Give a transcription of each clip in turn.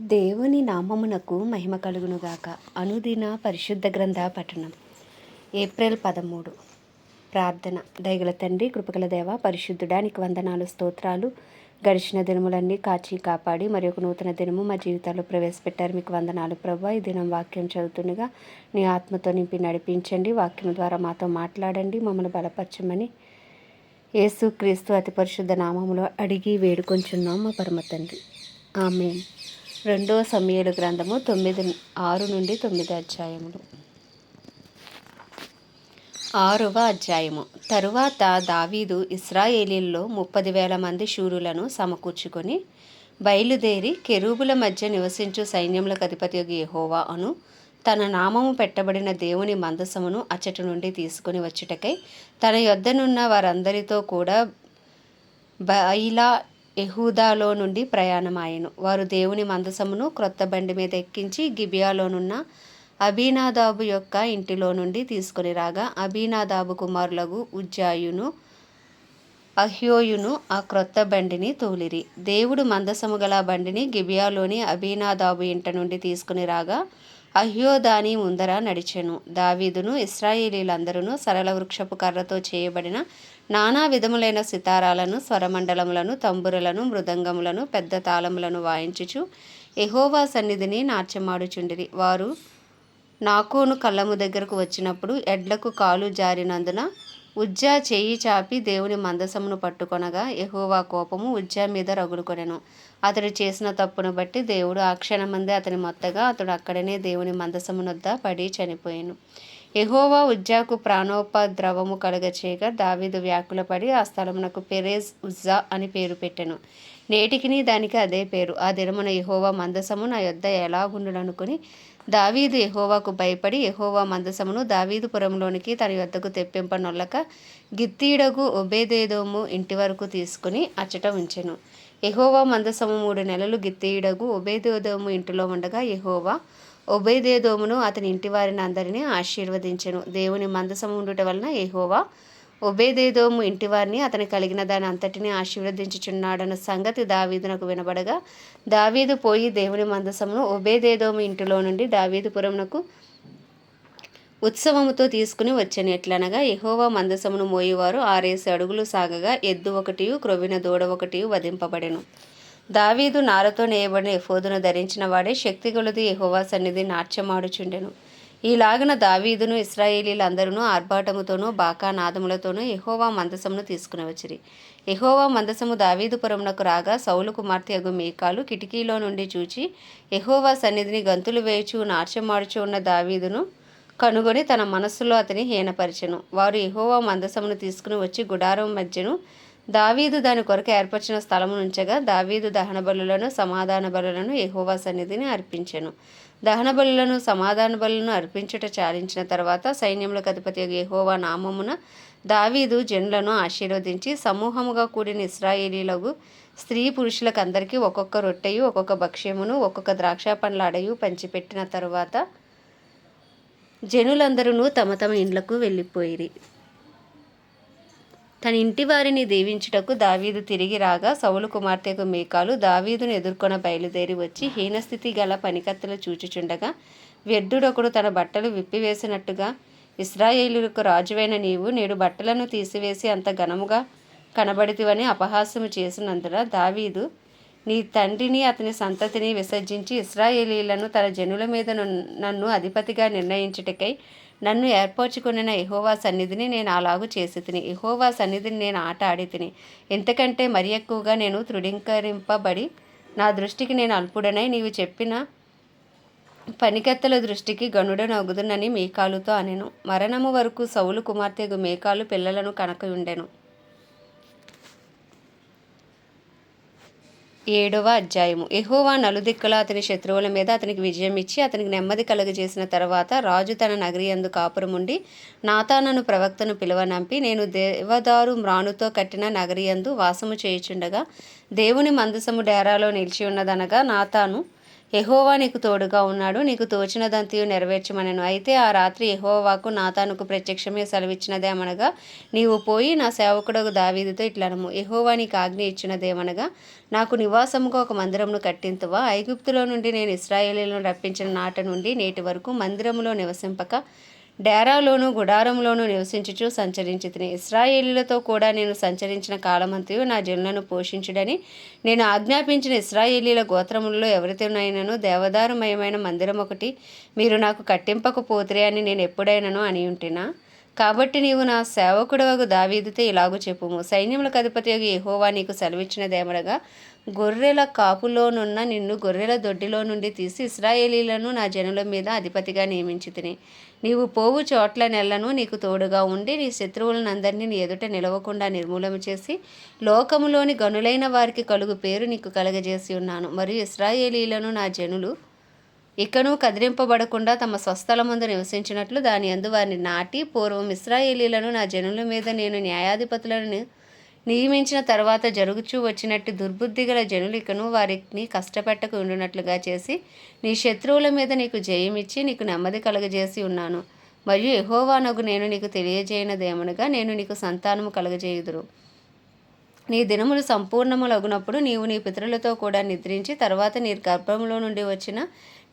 దేవుని నామమునకు మహిమ కలుగునుగాక. అనుదిన పరిశుద్ధ గ్రంథ పఠనం. ఏప్రిల్ పదమూడు. ప్రార్థన. దయగల తండ్రి కృపగల దేవ పరిశుద్ధుడానికి వందనాలు స్తోత్రాలు. గడిచిన దినములన్నీ కాచి కాపాడి మరి ఒక నూతన దినము మా జీవితాల్లో ప్రవేశపెట్టారు. మీకు వందనాలు ప్రభా. ఈ దినం వాక్యం చదువుతుండగా నీ ఆత్మతో నింపి నడిపించండి. వాక్యం ద్వారా మాతో మాట్లాడండి. మమ్మల్ని బలపరచమని యేసు క్రీస్తు అతి పరిశుద్ధ నామములో అడిగి వేడుకొంచున్నాం మా పరమ తండ్రి. ఆమె రెండవ సమయలు గ్రంథము తొమ్మిది ఆరు నుండి తొమ్మిది అధ్యాయములు. ఆరవ అధ్యాయము. తరువాత దావీదు ఇస్రాయేలీల్లో ముప్పది వేల మంది శూరులను సమకూర్చుకొని బయలుదేరి కెరూబుల మధ్య నివసించు సైన్యములకు అధిపతి యెహోవా అను తన నామము పెట్టబడిన దేవుని మందసమును అచ్చటి నుండి తీసుకొని వచ్చుటకై తన యొద్దనున్న వారందరితో కూడా బైలా ఎహూదాలో నుండి ప్రయాణమాయను. వారు దేవుని మందసమును క్రొత్త బండి మీద ఎక్కించి గిబియాలోనున్న అబీనాదాబు యొక్క ఇంటిలో నుండి తీసుకొని రాగా అబీనాదాబు కుమారులకు ఉజ్జాయును అహ్యోయును ఆ క్రొత్త బండిని తోలిరి. దేవుడు మందసము గల బండిని గిబియాలోని అబీనాదాబు ఇంట నుండి తీసుకుని రాగా అహ్యో దాని ముందర నడిచెను. దావీదును ఇస్రాయేలీలందరూ సరళ వృక్షపు కర్రతో చేయబడిన నానా విధములైన సితారాలను స్వరమండలములను తంబురలను మృదంగములను పెద్ద తాళములను వాయించుచు ఎహోవా సన్నిధిని నాట్యమాడుచుండిరి. వారు నాకోను కళ్ళము దగ్గరకు వచ్చినప్పుడు ఎడ్లకు కాలు జారినందున ఉజ్జా చేయి చాపి దేవుని మందసమును పట్టుకొనగా ఎహోవా కోపము ఉజ్జా మీద రగులుకొనెను. అతడు చేసిన తప్పును బట్టి దేవుడు ఆ క్షణమందే అతని మొత్తగా అతడు అక్కడనే దేవుని మందసమునొద్ద పడి చనిపోయాను. ఎహోవా ఉజ్జాకు ప్రాణోపద్రవము కలగచేయగా దావీదు వ్యాకులపడి ఆ స్థలమునకు పెరేజ్ ఉజ్జా అని పేరు పెట్టెను. నేటికిని దానికి అదే పేరు. ఆ దినమున ఎహోవా మందసము నా యొద్ద ఎలాగుండుననుకుని దావీదు ఎహోవాకు భయపడి ఎహోవా మందసమును దావీదుపురంలోనికి తన యొద్దకు తెప్పింపనొల్లక గిత్తీడగు ఒబేదేదోము ఇంటి వరకు తీసుకుని అచ్చట ఉంచెను. ఎహోవా మందసము మూడు నెలలు గిత్తీయుడగు ఒబేదేదోము ఇంటిలో ఉండగా ఎహోవా ఒబేదేదోమును అతని ఇంటి వారిని అందరినీ ఆశీర్వదించెను. దేవుని మందసము ఉండుట వలన ఏహోవా ఒబేదేదోము ఇంటివారిని అతని కలిగిన దాని అంతటిని ఆశీర్వదించుచున్నాడన్న సంగతి దావీదునకు వినబడగా దావీదు పోయి దేవుని మందసమును ఒబేదేదోము ఇంటిలో నుండి దావీదుపురమునకు ఉత్సవముతో తీసుకుని వచ్చాను. ఎట్లనగా ఎహోవా మందసమును మోయేవారు ఆరేసి అడుగులు సాగగా ఎద్దు ఒకటియు క్రొవిన దూడ ఒకటియు వధింపబడెను. దావీదు నారతో నేయబడిన ఎఫోదును ధరించిన వాడే శక్తి కొలది ఎహోవా సన్నిధి నాట్యమాడుచుండెను. ఈలాగన దావీదును ఇస్రాయేలీలందరూ ఆర్భాటముతోనూ బాకా నాదములతోనూ ఎహోవా మందసమును తీసుకుని వచ్చిరి. ఎహోవా మందసము దావీదుపురమునకు రాగా సౌలు కుమార్తె అగు మేకాలు కిటికీలో నుండి చూచి ఎహోవా సన్నిధిని గంతులు వేయుచు నాట్యమాడుచు ఉన్న దావీదును కనుగొని తన మనస్సులో అతని హీనపరిచెను. వారు ఎహోవా మందసమును తీసుకుని వచ్చి గుడారం మధ్యను దావీదు దాని కొరకు ఏర్పరిచిన స్థలము నుంచగా దావీదు దహన బలులను సమాధాన బలులను ఎహోవా సన్నిధిని అర్పించెను. దహన బలులను సమాధాన బలులను అర్పించుట చాలించిన తర్వాత సైన్యములకు అధిపతి ఎహోవా నామమున దావీదు జనులను ఆశీర్వదించి సమూహముగా కూడిన ఇస్రాయేలీలకు స్త్రీ పురుషులకు అందరికీ ఒక్కొక్క రొట్టెయు ఒక్కొక్క భక్ష్యమును ఒక్కొక్క ద్రాక్ష పండ్లాడయు పంచిపెట్టిన తరువాత జనులందరూ తమ తమ ఇండ్లకు వెళ్ళిపోయిరి. తన ఇంటి వారిని దీవించుటకు దావీదు తిరిగి రాగా సౌలు కుమార్తెకు మీకాలు దావీదును ఎదుర్కొన బయలుదేరి వచ్చి హీనస్థితి గల పనికత్తలు చూచుచుండగా వ్యర్థుడొకడు తన బట్టలు విప్పివేసినట్టుగా ఇస్రాయేలులకు రాజువైన నీవు నేడు బట్టలను తీసివేసి అంత ఘనముగా కనబడితివని అపహాస్యము చేసినందున దావీదు నీ తండ్రిని అతని సంతతిని విసర్జించి ఇస్రాయేలీలను తన జనుల మీద నన్ను అధిపతిగా నిర్ణయించుటకై నన్ను ఏర్పరచుకున్న ఇహోవా సన్నిధిని నేను అలాగు చేసి తిని యహోవా సన్నిధిని నేను ఆట ఆడి తిని ఎంతకంటే మరి ఎక్కువగా నేను తృఢీకరింపబడి నా దృష్టికి నేను అల్పుడనై నీవు చెప్పిన పనికెత్తల దృష్టికి గనుడనగుదునని మేకాలుతో అనెను. మరణము వరకు సౌలు కుమార్తెగు మేకాలు పిల్లలను కనకయుండెను. ఏడవ అధ్యాయము. ఎహోవా నలుదిక్కుల అతని శత్రువుల మీద అతనికి విజయం ఇచ్చి అతనికి నెమ్మది కలుగజేసిన తర్వాత రాజు తన నగరి అందు కాపురముండి నాతానను ప్రవక్తను పిలువనంపి నేను దేవదారు మ్రానుతో కట్టిన నగరి అందు వాసము చేయుచుండగా దేవుని మందసము డేరాలో నిలిచి ఉన్నదనగా నాతాను ఎహోవా నీకు తోడుగా ఉన్నాడు నీకు తోచినదంతయు నెరవేర్చమనను. అయితే ఆ రాత్రి ఎహోవాకు నాతానుకు ప్రత్యక్షమే సెలవిచ్చినదేమనగా నీవు పోయి నా సేవకుడకు దావీదితో ఇట్లనము. ఎహోవా నీకు ఆజ్ఞ ఇచ్చినదేమనగా నాకు నివాసముగా ఒక మందిరమును కట్టింతువా. ఐగుప్తులో నుండి నేను ఇస్రాయేలీలను రప్పించిన నాట నుండి నేటి వరకు మందిరములో నివసింపక డేరాలోను గుడారంలోను నివసించుచు సంచరించి తిని ఇస్రాయేలీలతో కూడా నేను సంచరించిన కాలమంతయు నా జనులను పోషించుడని నేను ఆజ్ఞాపించిన ఇస్రాయేలీల గోత్రములలో ఎవరితోనైనాను దేవదారుమయమైన మందిరం ఒకటి మీరు నాకు కట్టింపకపోతురే అని నేను ఎప్పుడైనాను అని ఉంటినా కాబట్టి నీవు నా సేవకుడవగు దావీదితే ఇలాగు చెప్పుము. సైన్యములకు అధిపతి యెహోవా నీకు సెలవిచ్చినదేమడగా గొర్రెల కాపులోనున్న నిన్ను గొర్రెల దొడ్డిలో నుండి తీసి ఇస్రాయేలీలను నా జనుల మీద అధిపతిగా నియమించి తిని. నీవు పోవు చోట్ల నెలను నీకు తోడుగా ఉండి నీ శత్రువులనందరినీ నీ ఎదుట నిలవకుండా నిర్మూలన చేసి లోకములోని గనులైన వారికి కలుగు పేరు నీకు కలగజేసి ఉన్నాను. మరియు ఇస్రాయేలీలను నా జనులు ఇకను కదిలింపబడకుండా తమ స్వస్థలమందు నివసించినట్లు దాని అందు వారిని నాటి పూర్వం ఇస్రాయేలీలను నా జనుల మీద నేను న్యాయాధిపతులను నియమించిన తర్వాత జరుగుచూ వచ్చినట్టు దుర్బుద్ధి గల జనులికను వారిని కష్టపెట్టకు ఉండునట్లుగా చేసి నీ శత్రువుల మీద నీకు జయమిచ్చి నీకు నెమ్మది కలగజేసి ఉన్నాను. మరియు ఎహోవానగు నేను నీకు తెలియజేయనదేమనగా నేను నీకు సంతానము కలగజేయుదురు. నీ దినములు సంపూర్ణములగునప్పుడు నీవు నీ పితరులతో కూడా నిద్రించి తర్వాత నీ గర్భంలో నుండి వచ్చిన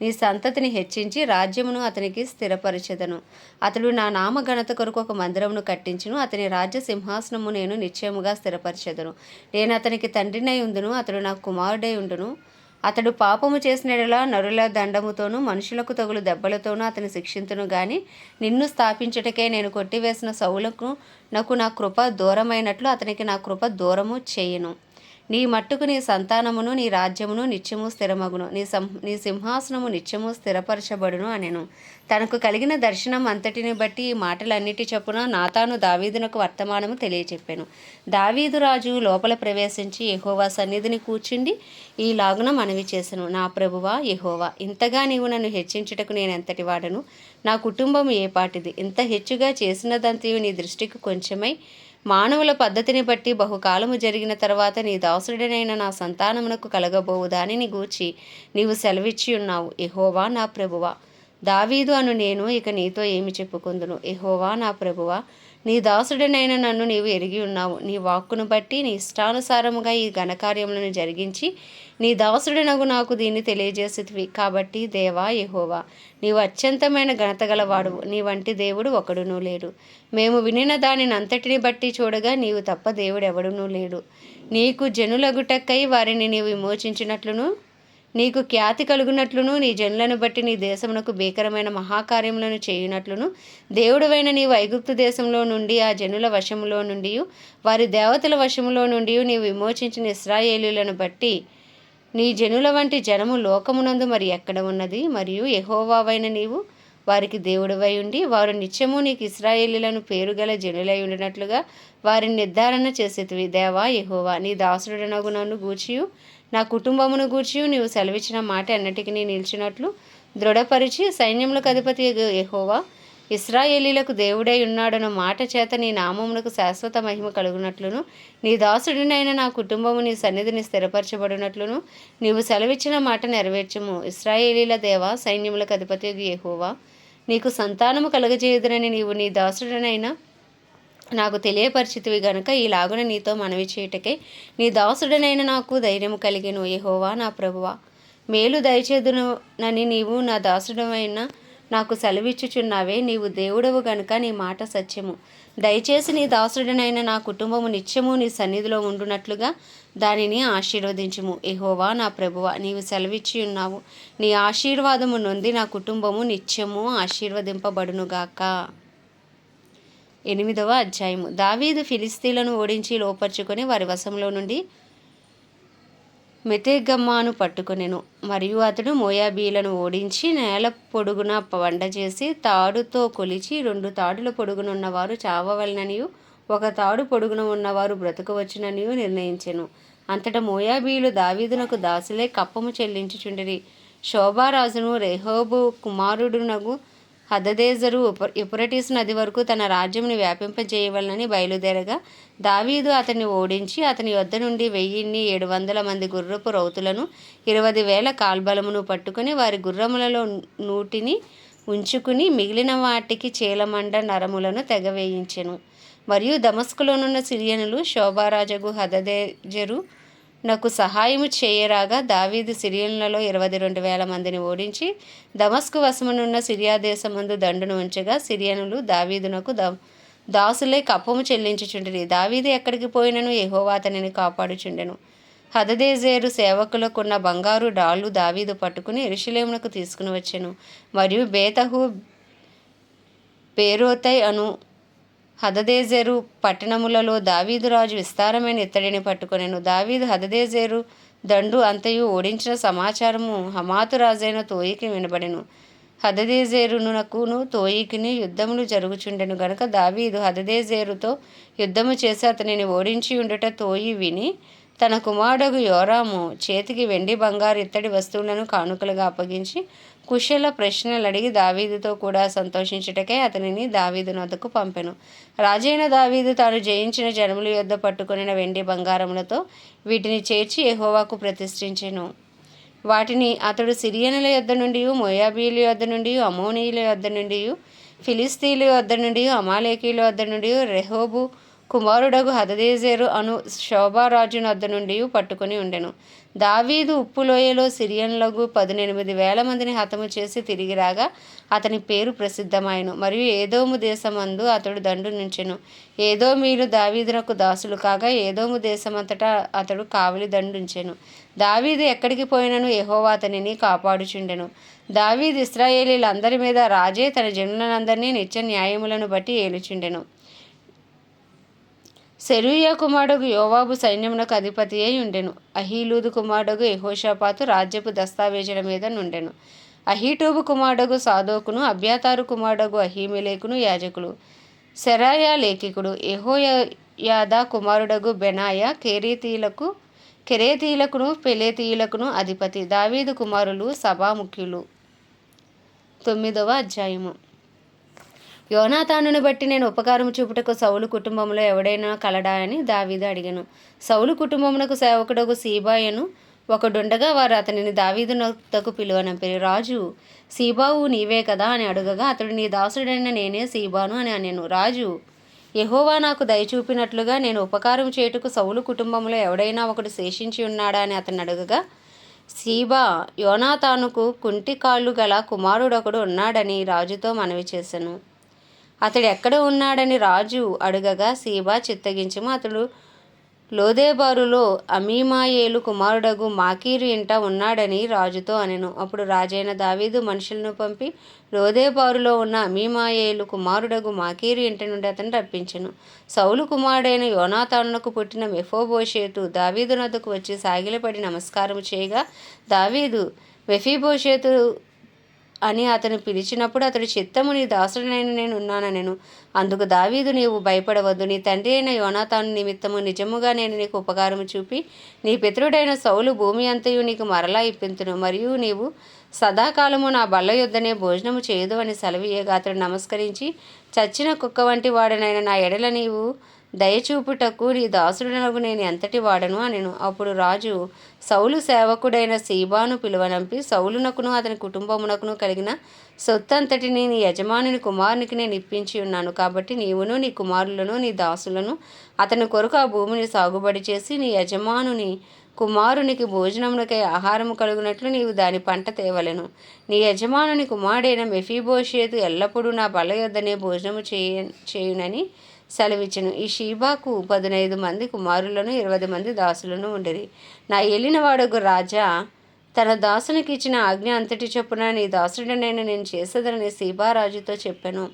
నీ సంతతిని హెచ్చించి రాజ్యమును అతనికి స్థిరపరిచెదను. అతడు నా నామ ఘనత కొరకు ఒక మందిరమును కట్టించును. అతని రాజ్య సింహాసనము నేను నిశ్చయముగా స్థిరపరిచెదను. నేను అతనికి తండ్రినై ఉండును అతడు నా కుమారుడై ఉండును. అతడు పాపము చేసినలా నరుల దండముతోనూ మనుషులకు తగులు దెబ్బలతోనూ అతని శిక్షింతును గాని నిన్ను స్థాపించుటకే నేను కొట్టివేసిన సౌలకు నాకు నా కృప దూరమైనట్లు అతనికి నా కృప దూరము చేయను. నీ మట్టుకు నీ సంతానమును నీ రాజ్యమును నిత్యము స్థిరమగును. నీ సం నీ సింహాసనము నిత్యము స్థిరపరచబడును అనెను. తనకు కలిగిన దర్శనం అంతటిని బట్టి ఈ మాటలన్నిటి చొప్పున నాతాను దావీదునకు వర్తమానము తెలియచెప్పాను. దావీదు రాజు లోపల ప్రవేశించి యహోవా సన్నిధిని కూర్చుండి ఈ లాగున మనవి చేశాను నా ప్రభువా యహోవా ఇంతగా నీవు నన్ను హెచ్చించుటకు నేను ఎంతటి వాడను? నా కుటుంబం ఏ పాటిది? ఇంత హెచ్చుగా చేసినదంతయు నీ దృష్టికి కొంచెమై మానవుల పద్ధతిని బట్టి బహుకాలము జరిగిన తర్వాత నీ దాసుడనైన నా సంతానమునకు కలగబోవు దానిని గూర్చి నీవు సెలవిచ్చి ఉన్నావు. ఎహోవా నా ప్రభువా. దావీదు అను నేను ఇక నీతో ఏమి చెప్పుకుందును? ఎహోవా నా ప్రభువా. నీ దాసుడనైన నన్ను నీవు ఎరిగి ఉన్నావు. నీ వాక్కును బట్టి నీ ఇష్టానుసారముగా ఈ ఘనకార్యములను జరిగించి నీ దాసుడనగు నాకు దీన్ని తెలియజేసేవి కాబట్టి దేవా యహోవా నీవు అత్యంతమైన ఘనత గలవాడువు. నీ వంటి దేవుడు ఒకడునూ లేడు. మేము వినిన దానిని అంతటిని బట్టి చూడగా నీవు తప్ప దేవుడు ఎవడునూ లేడు. నీకు జనులగుటక్కై వారిని నీవు విమోచించినట్లును నీకు ఖ్యాతి కలుగునట్లును నీ జనులను బట్టి నీ దేశమునకు భీకరమైన మహాకార్యములను చేయునట్లును. దేవుడువైన నీవు ఐగుప్తు దేశంలో నుండి ఆ జనుల వశములో నుండి వారి దేవతల వశములో నుండి నీవు విమోచించిన ఇస్రాయేలీలను బట్టి నీ జనుల వంటి జనము లోకమునందు మరి ఎక్కడ ఉన్నది? మరియు యహోవావైన నీవు వారికి దేవుడివై ఉండి వారు నిత్యము నీకు ఇస్రాయేలీలను పేరుగల జనులై ఉండినట్లుగా వారిని నిర్ధారణ చేసేటివి దేవా యహోవా నీ దాసుడనగు నన్ను గూచియు నా కుటుంబమును గూర్చి నీవు సెలవిచ్చిన మాట అన్నిటికీ నిలిచినట్లు దృఢపరిచి సైన్యములకు అధిపతి యహోవా ఇస్రాయేలీలకు దేవుడై ఉన్నాడన్న మాట చేత నీ నామమునకు శాశ్వత మహిమ కలుగునట్లును. నీ దాసుడినైన నా కుటుంబము నీ సన్నిధిని స్థిరపరచబడినట్లును. నీవు సెలవిచ్చిన మాట నెరవేర్చము. ఇస్రాయేలీల దేవ సైన్యములకు అధిపతి యెహోవా నీకు సంతానము కలగజేయుదురని నీవు నీ దాసుడనైనా నాకు తెలియపరిచితివి గనుక ఈ నీతో మనవి చేయుటకై నీ దాసుడనైన నాకు ధైర్యము కలిగిను యెహోవా నా ప్రభువా. మేలు దయచేదునని నీవు నా దాసుడమైన నాకు సెలవిచ్చుచున్నావే నీవు దేవుడవు గనుక నీ మాట సత్యము. దయచేసి నీ దాసుడనైన నా కుటుంబము నిత్యము నీ సన్నిధిలో ఉండునట్లుగా దానిని ఆశీర్వదించుము. ఎహోవా నా ప్రభువ నీవు సెలవిచ్చి ఉన్నావు నీ ఆశీర్వాదము నొంది నా కుటుంబము నిత్యము ఆశీర్వదింపబడునుగాక. ఎనిమిదవ అధ్యాయము. దావీదు ఫిలిస్తీలను ఓడించి లోపరుచుకొని వారి వశంలో నుండి మెతేగమ్మాను పట్టుకొనెను. మరియు అతడు మోయాబీలను ఓడించి నేల పొడుగున వండ చేసి తాడుతో కొలిచి రెండు తాడుల పొడుగునున్నవారు చావవలననియు ఒక తాడు పొడుగున ఉన్నవారు బ్రతకవచ్చుననియు నిర్ణయించెను. అంతటా మోయాబీలు దావీదునకు దాసులే కప్పము చెల్లించుచుండిరి. శోభారాజును రెహోబు కుమారుడునగు హదదేజరు ఉప యుపరటీస్ నది వరకు తన రాజ్యంని వ్యాపింపజేయవలనని బయలుదేరగా దావీదు అతన్ని ఓడించి అతని యొద్ద నుండి వెయ్యిన్ని ఏడు వందల మంది గుర్రపు రౌతులను ఇరవై వేల కాల్బలమును పట్టుకుని వారి గుర్రములలో నూటిని ఉంచుకుని మిగిలిన వాటికి చీలమండ నరములను తెగవేయించెను. మరియు దమస్కులోనున్న సిరియనులు శోభారాజగు హదదేజరు నాకు సహాయము చేయరాగా దావీదు సిరియన్లలో ఇరవై రెండు వేల మందిని ఓడించి దమస్కు వశమునున్న సిరియా దేశమందు దండును ఉంచగా సిరియనులు దావీదునకు ద దాసులే కప్పము చెల్లించుచుండిరి. దావీదు ఎక్కడికి పోయినను? యెహోవా అతనిని కాపాడుచుండెను. హదదేజేరు సేవకులకున్న బంగారు డాళ్ళు దావీదు పట్టుకుని ఎరుషలేమునకు తీసుకుని వచ్చెను. మరియు బేతహు పేరోతై అను హదదేజేరు పట్టణములలో దావీదు రాజు విస్తారమైన ఇత్తడిని పట్టుకొనెను. దావీదు హదదేజేరు దండు అంతయు ఓడించిన సమాచారము హమాతు రాజైన తోయికి వినబడెను. హదదేజేరునకును తోయికిని యుద్ధములు జరుగుచుండెను గనుక దావీదు హదదేజేరుతో యుద్ధము చేసి అతనిని ఓడించి ఉండుట తోయి విని తన కుమారుడు యోరాము చేతికి వెండి బంగారు ఇత్తడి వస్తువులను కానుకలుగా అప్పగించి కుశల ప్రశ్నలు అడిగి దావీదుతో కూడా సంతోషించుటకై అతనిని దావీదు నొద్దకు పంపెను. రాజైన దావీదు తాను జయించిన జనముల యొద్ద పట్టుకొనిన వెండి బంగారములతో వీటిని చేర్చి ఎహోవాకు ప్రతిష్ఠించెను. వాటిని అతడు సిరియనుల యొద్ద నుండి మొయాబీల యొద్ద నుండి అమోనీయుల యొద్ద నుండి ఫిలిస్తీన్ల యొద్ద నుండి అమాలేకీల యొద్ద నుండి రెహోబు కుమారుడగు హదదేజేరు అను శోభారాజు వద్ద నుండి పట్టుకుని ఉండెను. దావీదు ఉప్పులోయలో సిరియన్లకు పదునెనిమిది వేల మందిని హతము చేసి తిరిగి రాగా అతని పేరు ప్రసిద్ధమాయను. మరియు ఏదోము దేశమందు అతడు దండు నుంచెను. ఏదోమీలు దావీదునకు దాసులు కాగా ఏదోము దేశమంతటా అతడు కావలి దండుంచెను. దావీదు ఎక్కడికి పోయినను యెహోవా అతనిని కాపాడుచుండెను. దావీదు ఇస్రాయేలీలందరి మీద రాజే తన జనులందరినీ నిత్య న్యాయములను బట్టి ఏలుచుండెను. సెరూయా కుమారుడు యోవాబు సైన్యమునకు అధిపతి అయి ఉండెను. అహీలూదు కుమారుడు యహోషాపాతు రాజ్యపు దస్తావేజుల మీద నుండెను. అహీటూబు కుమారుడు సాదోకును అభ్యాతారు కుమారుడు అహీమెలేకును యాజకులు. సెరాయా లేఖికుడు యహోయాద కుమారుడగు బెనాయ కేరీతీలకు కెరేతీయులకును పెలేతీయులకును అధిపతి. దావీదు కుమారులు సభాముఖ్యులు. తొమ్మిదవ అధ్యాయము. యోనాథానును బట్టి నేను ఉపకారం చూపుటకు సౌలు కుటుంబంలో ఎవడైనా కలడా అని దావీదు అడిగాను. సౌలు కుటుంబమునకు సేవకుడకు సీబాయను ఒకడుండగా వారు అతనిని దావీదునకు పిలువనంపారు. రాజు సీబావు నీవే కదా అని అడుగగా అతడు నీ దాసుడైన నేనే సీబాను అని అనేను. రాజు ఎహోవా నాకు దయచూపినట్లుగా నేను ఉపకారం చేయుటకు సౌలు కుటుంబంలో ఎవడైనా ఒకడు శేషించి ఉన్నాడా అని అతను అడుగగా సీబా యోనాతానుకు కుంటి కాళ్ళు గల కుమారుడొకడు ఉన్నాడని రాజుతో మనవి చేశాను అతడు ఎక్కడ ఉన్నాడని రాజు అడగగా సీబా చిత్తగించము. అతడు లోదేబారులో అమీమాయేలు కుమారుడగు మాకీరు ఇంట ఉన్నాడని రాజుతో అనెను. అప్పుడు రాజైన దావీదు మనుషులను పంపి లోదేబారులో ఉన్న అమీమాయేలు కుమారుడగు మాకీరు ఇంటి నుండి అతను రప్పించెను. సౌలు కుమారుడైన యోనాతానునకు పుట్టిన మెఫోబోషేతు దావీదు నద్దకు వచ్చి సాగిలపడి నమస్కారం చేయగా దావీదు మెఫీబోషేతు అని అతను పిలిచినప్పుడు అతడు చిత్తము నీ దాసుడనైన నేను ఉన్నాననెను అందుకు దావీదు నీవు భయపడవద్దు. నీ తండ్రి అయిన యోనాతాను నిమిత్తము నిజముగా నేను నీకు ఉపకారము చూపి నీ పితరుడైన సౌలు భూమి అంతయు నీకు మరలా ఇప్పింతును. మరియు నీవు సదాకాలము నా బల్ల యొద్దనే భోజనము చేయదు అని సెలవీయగా అతడు నమస్కరించి చచ్చిన కుక్క వంటి వాడనైన నా ఎడల నీవు దయచూపుటకు నీ దాసుడనకు నేను ఎంతటి వాడను అనెను. అప్పుడు రాజు సౌలు సేవకుడైన సీబాను పిలువనంపి సౌలునకును అతని కుటుంబమునకును కలిగిన సొత్తంతటిని నీ యజమానుని కుమారునికి నేను ఇప్పించి ఉన్నాను. కాబట్టి నీవును నీ కుమారులను నీ దాసులను అతని కొరకు ఆ భూమిని సాగుబడి చేసి నీ యజమానుని కుమారునికి భోజనమునకై ఆహారము కలుగునట్లు నీవు దాని పంట తేవలెను. నీ యజమానుని కుమారుడైన మెఫీబోషేతు ఎల్లప్పుడూ నా బల యొద్దనే భోజనము చేయ చేయునని సెలవిచ్చెను. ఈ షీబాకు పదునైదు మంది కుమారులను ఇరవై మంది దాసులను ఉండిరి నా ఏలినవాడగు రాజా తన దాసునికి ఇచ్చిన ఆజ్ఞ అంతటి చొప్పున నీ దాసుడనైన నేను చేసేదని సీబారాజుతో చెప్పాను.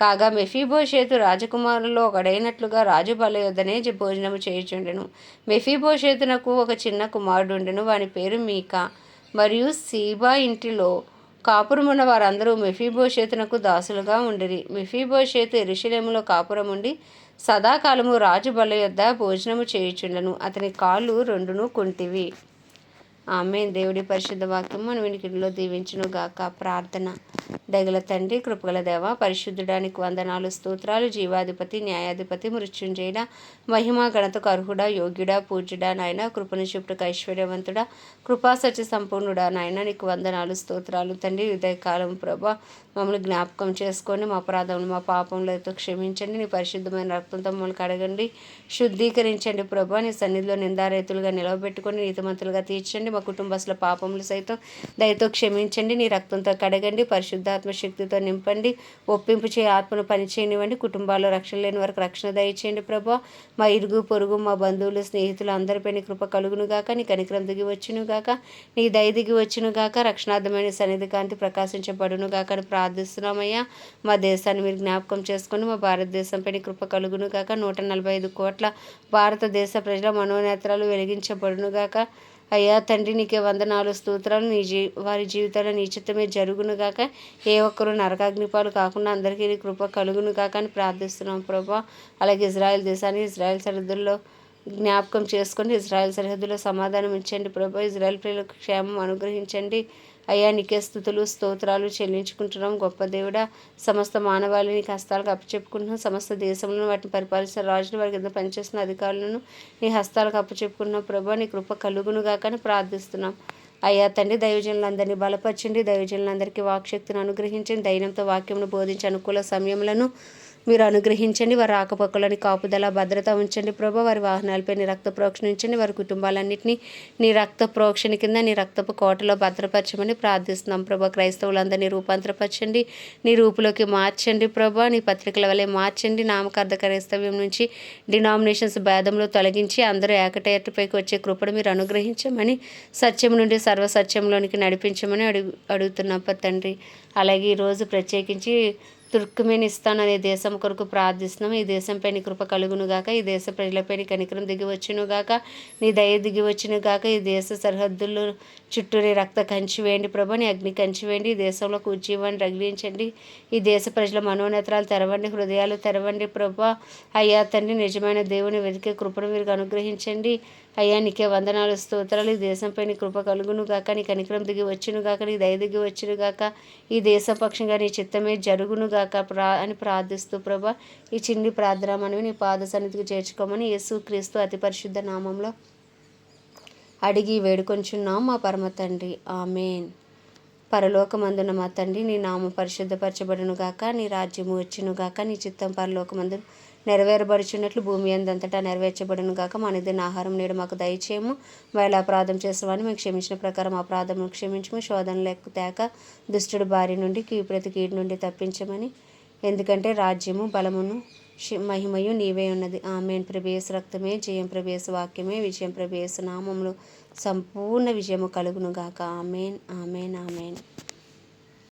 కాగా మెఫీబోషేతు రాజకుమారుల్లో ఒకడైనట్లుగా రాజు బల భోజనము చేయుచుండెను. మెఫీబోషేతునకు ఒక చిన్న కుమారుడు ఉండెను వాని పేరు మీకా. మరియు సీబా ఇంటిలో కాపురమున్న వారందరూ మెఫీబోషేతునకు దాసులుగా ఉండిరి. మెఫీబోషేతు ఎరుషలేములో కాపురముండి సదాకాలము రాజు బల యొద్ద భోజనము చేయుచుండెను. అతని కాళ్ళు రెండును కుంటివి. ఆమె దేవుడి పరిశుద్ధ వాక్యం వినికిడిలో దీవించును గాక ప్రార్థన దగల తండ్రి కృపగల దేవ పరిశుద్ధుడానికి వందనాలు స్తోత్రాలు జీవాధిపతి న్యాయాధిపతి మృత్యుంజయుడ మహిమ గణతకు అర్హుడా యోగ్యుడా పూజ్యుడా నాయన కృపను చూపుటకు ఐశ్వర్యవంతుడా కృపా సత్య సంపూర్ణుడా నాయన నీకు వందనాలు స్తోత్రాలు తండ్రి ఉదయకాలం ప్రభా మమ్మల్ని జ్ఞాపకం చేసుకొని మా అపరాధములు మా పాపములతో క్షమించండి నీ పరిశుద్ధమైన రక్తంతో మమ్మల్ని కడగండి శుద్ధీకరించండి ప్రభా నీ సన్నిధిలో నిందారైతులుగా నిలవబెట్టుకొని నీతిమంతులుగా తీర్చండి మా కుటుంబస్తుల పాపములు సైతం దయతో క్షమించండి నీ రక్తంతో కడగండి పరిశుద్ధాత్మ శక్తితో నింపండి ఒప్పింపు చేయ ఆత్మను పనిచేయనివ్వండి కుటుంబాల్లో రక్షణ లేని వరకు రక్షణ దయచేయండి ప్రభా మా ఇరుగు పొరుగు మా బంధువులు స్నేహితులు అందరిపై నీ కృప కలుగునుగాక నీ కనికరం దిగి వచ్చునుగాక నీ దయ దిగి వచ్చునుగాక రక్షణార్థమైన సన్నిధి కాంతి ప్రకాశించబడును గాక ప్రార్థిస్తున్నామయ్యా. మా దేశాన్ని మీరు జ్ఞాపకం చేసుకొని మా భారతదేశంపై కృప కలుగును గాక. నూట నలభై ఐదు కోట్ల భారతదేశ ప్రజల మనోనేత్రాలు వెలిగించబడును గాక. అయ్యా తండ్రి నీకే వందనాలు స్తోత్రాలు. నీ జీ వారి జీవితంలో నీ జరుగును గాక. ఏ ఒక్కరు నరకాగ్నిపాలు కాకుండా అందరికీ నీ కృప కలుగును గాక అని ప్రార్థిస్తున్నాం ప్రభా. అలాగే ఇజ్రాయెల్ దేశాన్ని ఇజ్రాయెల్ సరిహద్దుల్లో జ్ఞాపకం చేసుకొని ఇజ్రాయెల్ సరిహద్దులో సమాధానం ఇచ్చండి ప్రభా. ఇజ్రాయెల్ ప్రజలకు క్షేమం అనుగ్రహించండి. అయ్యా నీకే స్థుతులు స్తోత్రాలు చెల్లించుకుంటున్నాం. గొప్ప దేవుడా సమస్త మానవాళిని హస్తాలకు అప్పచెప్పుకుంటున్నాం. సమస్త దేశంలో వాటిని పరిపాలిస్తున్న రాజులు వారికి కింద పనిచేస్తున్న అధికారులను నీ హస్తాలకు అప్పచెప్పుకుంటున్నాం. ప్రభా నీ కృప కలుగును కానీ ప్రార్థిస్తున్నాం. అయ్యా తండ్రి దైవజనులందరినీ బలపరచండి. దైవజనులందరికీ వాక్శక్తిని అనుగ్రహించండి. దైనంతో వాక్యమును బోధించి అనుకూల సమయంలో మీరు అనుగ్రహించండి వారి ఆకపక్కలని కాపుదల భద్రత ఉంచండి ప్రభా వారి వాహనాలపై నీ రక్త ప్రోక్షణ ఉంచండి వారి కుటుంబాలన్నింటినీ నీ రక్త ప్రోక్షణ కింద నీ రక్తపు కోటలో భద్రపరచమని ప్రార్థిస్తున్నాం ప్రభా. క్రైస్తవులందరినీ రూపాంతరపరచండి నీ రూపులోకి మార్చండి ప్రభా నీ పత్రికల వలె మార్చండి నామకార్థ క్రైస్తవ్యం నుంచి డినామినేషన్స్ భేదంలో తొలగించి అందరూ ఏకటేటపైకి వచ్చే కృపను మీరు అనుగ్రహించమని సత్యం నుండి సర్వసత్యంలోనికి నడిపించమని అడుగు అడుగుతున్నాం తండ్రి. అలాగే ఈరోజు ప్రత్యేకించి తుర్క్మెనిస్తాన్ అనే దేశం కొరకు ప్రార్థిస్తున్నాం. ఈ దేశంపై నీ కృప కలుగునుగాక ఈ దేశ ప్రజలపై నీ కనికరం దిగివచ్చునుగాక నీ దయ దిగివచ్చునుగాక ఈ దేశ సరిహద్దులు చుట్టూరే రక్త కంచి వేయండి నీ అగ్ని కంచి వేయండి ఈ దేశంలో ఉజ్జీవాన్ని రగిలించండి. ఈ దేశ ప్రజల మనోనేత్రాలు తెరవండి హృదయాలు తెరవండి ప్రభా. అయ్యా తండ్రి నిజమైన దేవుని వెతికే కృపను మీరు అనుగ్రహించండి. అయ్యా నీకే వందనాలు స్తోత్రాలు. ఈ దేశంపై నీ కృప కలుగును గాక నీ కనికరం దిగి వచ్చును గాక నీ దయ దిగి వచ్చును గాక ఈ దేశపక్షంగా నీ చిత్తమే జరుగును గాక ప్రా అని ప్రార్థిస్తూ ప్రభా ఈ చిన్ని ప్రార్థన మనవి నీ పాద సన్నిధికి చేర్చుకోమని యేసు క్రీస్తు అతి పరిశుద్ధ నామంలో అడిగి వేడుకొంచున్నాం మా పరమ తండ్రి. ఆమెన్. పరలోకమందున మా తండ్రి నీ నామం పరిశుద్ధపరచబడును గాక నీ రాజ్యము వచ్చును గాక నీ చిత్తం పరలోకమందును నెరవేరబడుచున్నట్లు భూమి అందంతటా నెరవేర్చబడిన గాక. మన ఇద్దరిని ఆహారం నేడు మాకు దయచేయము. వేళ అపరాధం చేసేవాడిని. మేము క్షమించిన ప్రకారం అపరాధం క్షమించము. శోధన లెక్క తేక దుష్టుడు బారి నుండి కీప్రతి కీడు నుండి తప్పించమని. ఎందుకంటే రాజ్యము బలమును మహిమయు నీవే ఉన్నది. ఆమెన్. ప్రభేశ రక్తమే జయం ప్రభేశ వాక్యమే విజయం ప్రభేశ నామములు. సంపూర్ణ విజయము కలుగును గాక. ఆమెన్. ఆమెన్. ఆమెన్.